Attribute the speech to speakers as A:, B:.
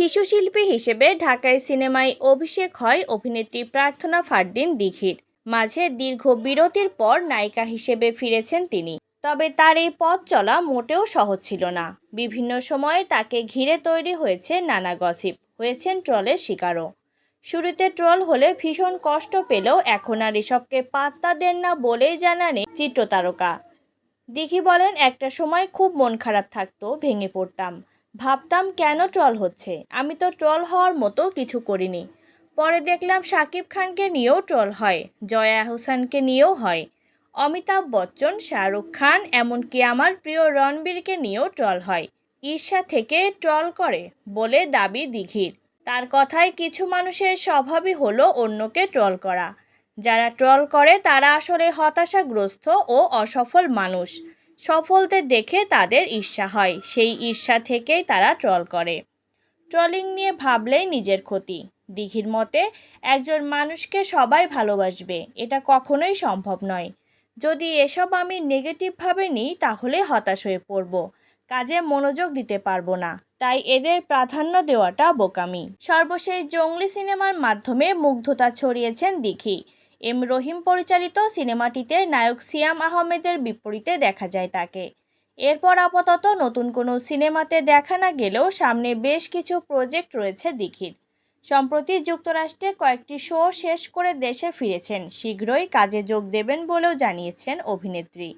A: শিশু শিল্পী হিসেবে ঢাকায় সিনেমায় অভিষেক হয় অভিনেত্রী প্রার্থনা ফারদিন দিঘির। মাঝে দীর্ঘ বিরতির পর নায়িকা হিসেবে ফিরেছেন তিনি। তবে তার এই পথ চলা মোটেও সহজ ছিল না। বিভিন্ন সময়ে তাকে ঘিরে তৈরি হয়েছে নানা গসিপ। হয়েছেন ট্রলের শিকারও। শুরুতে ট্রল হলে ভীষণ কষ্ট পেলেও এখন আর এসবকে পাত্তা দেন না বলেই জানানে চিত্রতারকা। দিঘি বলেন, একটা সময় খুব মন খারাপ থাকতো, ভেঙে পড়তাম। ভাবতাম কেন ট্রল হচ্ছে? আমি তো ট্রল হওয়ার মতো কিছু করিনি। পরে দেখলাম শাকিব খানকে নিয়েও ট্রল হয়, জয়া হোসেনকে নিয়েও হয়। অমিতাভ বচ্চন, শাহরুখ খান, এমনকি আমার প্রিয় রণবীরকে নিয়েও ট্রল হয়। ঈর্ষা থেকে ট্রল করে বলে দাবি দিঘির। তার কথায় কিছু মানুষের স্বভাবই হলো অন্যকে ট্রল করা। যারা ট্রল করে তারা আসলে হতাশাগ্রস্ত ও অসফল মানুষ। সফলদের দেখে তাদের ঈর্ষা হয়। সেই ঈর্ষা থেকেই তারা ট্রল করে। ট্রলিং নিয়ে ভাবলেই নিজের ক্ষতি। দিঘির মতে, একজন মানুষকে সবাই ভালোবাসবে, এটা কখনোই সম্ভব নয়। যদি এসব আমি নেগেটিভভাবে নিই, তাহলে হতাশ হয়ে পড়ব। কাজে মনোযোগ দিতে পারব না। তাই এদের প্রাধান্য দেওয়াটা বোকামি। সর্বশেষ জঙ্গলি সিনেমার মাধ্যমে মুগ্ধতা ছড়িয়েছেন দিঘি। এম রহিম পরিচালিত সিনেমাটিতে নায়ক সিয়াম আহমেদের বিপরীতে দেখা যায় তাকে। এরপর আপাতত নতুন কোনো সিনেমাতে দেখা না গেলেও সামনে বেশ কিছু প্রজেক্ট রয়েছে দীঘির। সম্প্রতি যুক্তরাষ্ট্রে কয়েকটি শো শেষ করে দেশে ফিরেছেন। শীঘ্রই কাজে যোগ দেবেন বলেও জানিয়েছেন অভিনেত্রী।